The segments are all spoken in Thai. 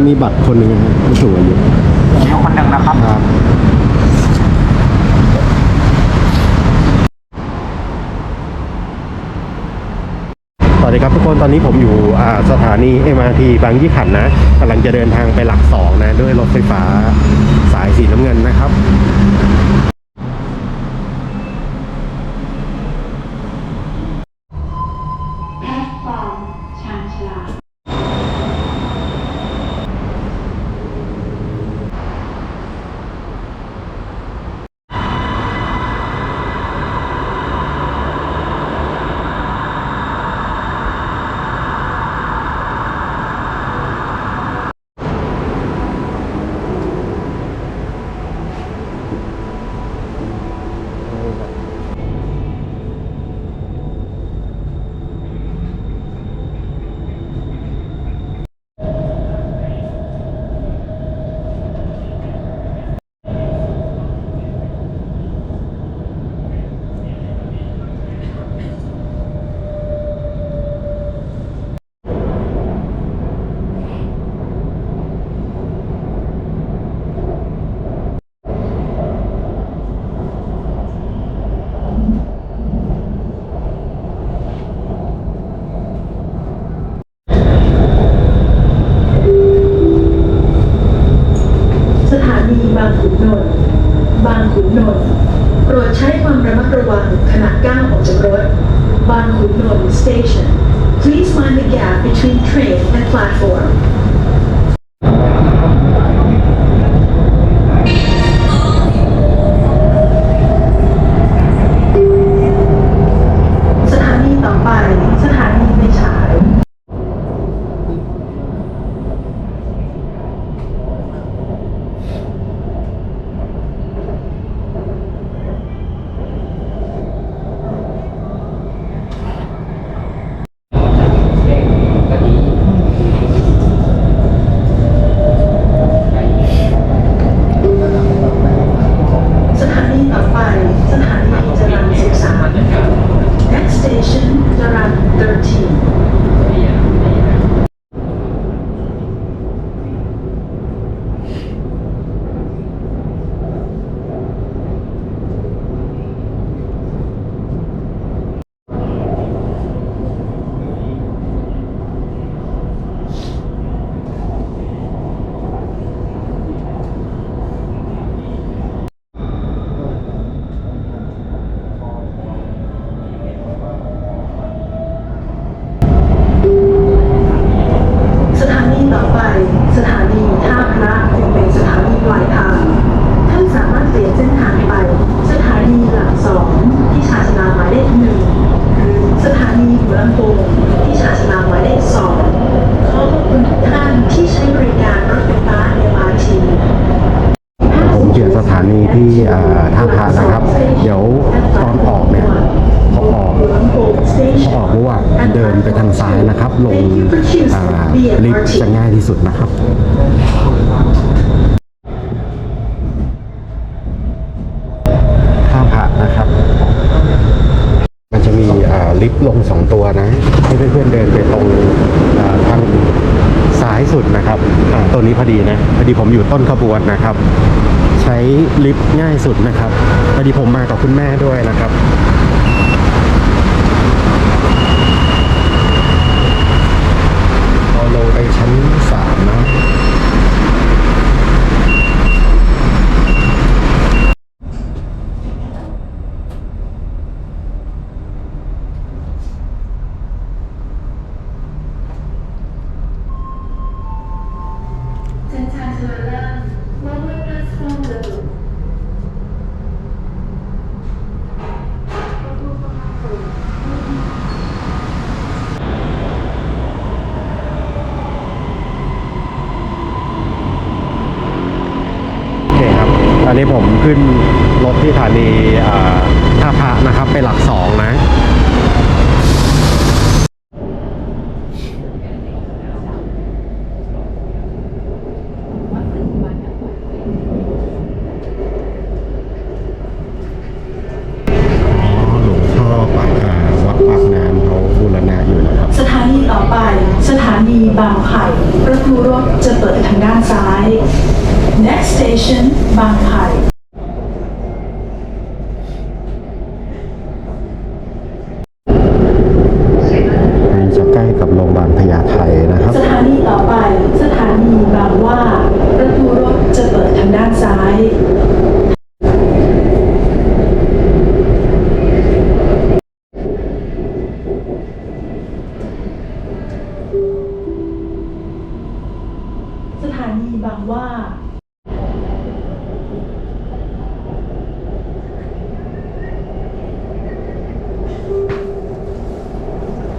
องสองคนนะมีบัตรคนหนึ่งนะฮะผู้สูงอายุผมอยู่คนหนึ่งนะครับ ครับ สวัสดีครับทุกคนตอนนี้ผมอยู่อ่าสถานี MRT บางยี่ขันธ์นะกำลังจะเดินทางไปหลักสองนะ ด้วยรถไฟฟ้าสายสีน้ำเงินนะครับ แพลตฟอร์มชาญชาลา สถานีบางขุ นนท์บางขุนนนท์โปรดใช้ความระมัดระวังขณะก้าวออกจากรถ บางขุนนนท์ station please mind the gap between train and platform สถานีต่อไป สถานีในฉาย สถานีต่อไป สถานีจรัญศึกษา next station จรัญ13 สถานีต่อไป สถานีท่าพระจึงเป็นสถานีปลายทาง ท่านสามารถเปลี่ยนเส้นทางไป สถานีหลักสองที่ชาญชาลาหมายเลขหนึ่งหรือสถานีหัวลำโพงที่ชาญชาลาหมายเลขสองขอขอบคุณทุกท่านที่ใช้บริการรถไฟฟ้า MRT ผมเขียนสถานีที่อ่าท่าพระนะครับ เดี๋ยวตอนออกเนี่ยพอออกพอออกรู้ว่าเดินไปทางซ้ายนะครับ ลงลิฟต์จะง่ายที่สุดนะครับท่าพระนะครับ มันจะมีลิฟต์ลงสองตัวนะให้เพื่อนๆเดินไปตรงทางซ้ายสุดนะครับ ตัวนี้พอดีนะ พอดีผมอยู่ต้นขบวนนะครับ ช้ลิฟต์ง่ายสุดนะครับพอดีผมมากับคุณแม่ด้วยนะครับ เราลงไปชั้นสามนะ เส้นทางชาลาเมื่อเมื่อ platform level โอเคครับ ต อนนี้ผมขึ้นรถที่สถานีท่าพระนะครับไปหลักสองนะอ๋อหลวงพ่อปากอ่าวัดปากน้ำเขาบูรณะอยู่นะครับสถานีต่อไปสถานีบางางไผ่ประตูรถจะเปิดทางด้านซ้าย Next station บางไผ่นี่จะใกล้กับโรงพยาบาลพญาไทนะครับ สถานีต่อไป สถานีบางหว่า ประตูรถจะเปิดทางด้านซ้าย สถานีบางหว่า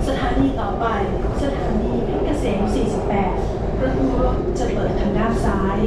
สถานีต่อไป สถานีเพชรเกษม 48 ประตูรถจะเปิดทางด้านซ้าย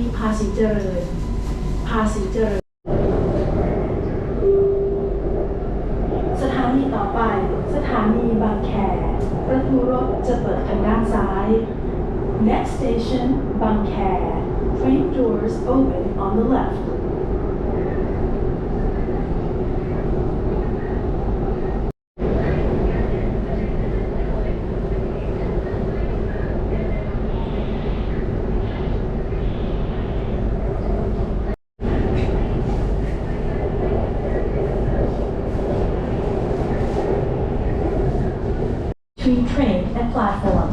มีภาษีเจริญ ภาษีเจริญ สถานีต่อไป สถานีบางแคประตูรถจะเปิดทางด้านซ้าย Next station บางแค Train doors open on the left between train and platform.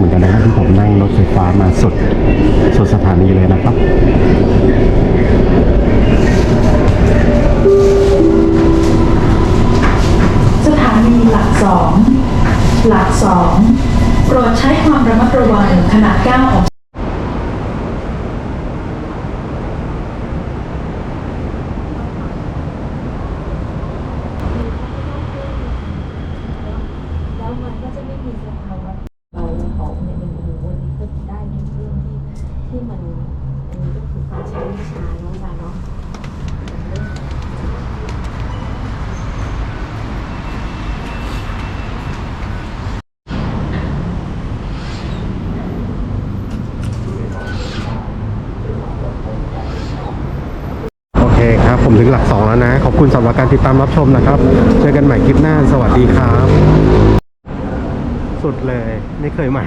เป็นครั้งแรกเหมือนกันนะครับที่ผมนั่งรถไฟฟ้ามาสุดสุดสถานีเลยนะครับสถานีหลักสองหลักสองโปรดใช้ความระมัดระวังขณะก้าวออก แล้วมันก็จะไม่มีสภาวะเราของเนี่ยมันโอ้โหวันนี้ก็ได้ทุกเรื่องที่ที่มันอันนี้ก็คือการใช้วิชาเนาะมาเนาะ โอเคครับ ผม ถึงหลักสองแล้วนะ ขอบคุณสำหรับการติดตามรับชมนะครับ เจอกันใหม่คลิปหน้า สวัสดีครับ สุดเลย ไม่เคยมา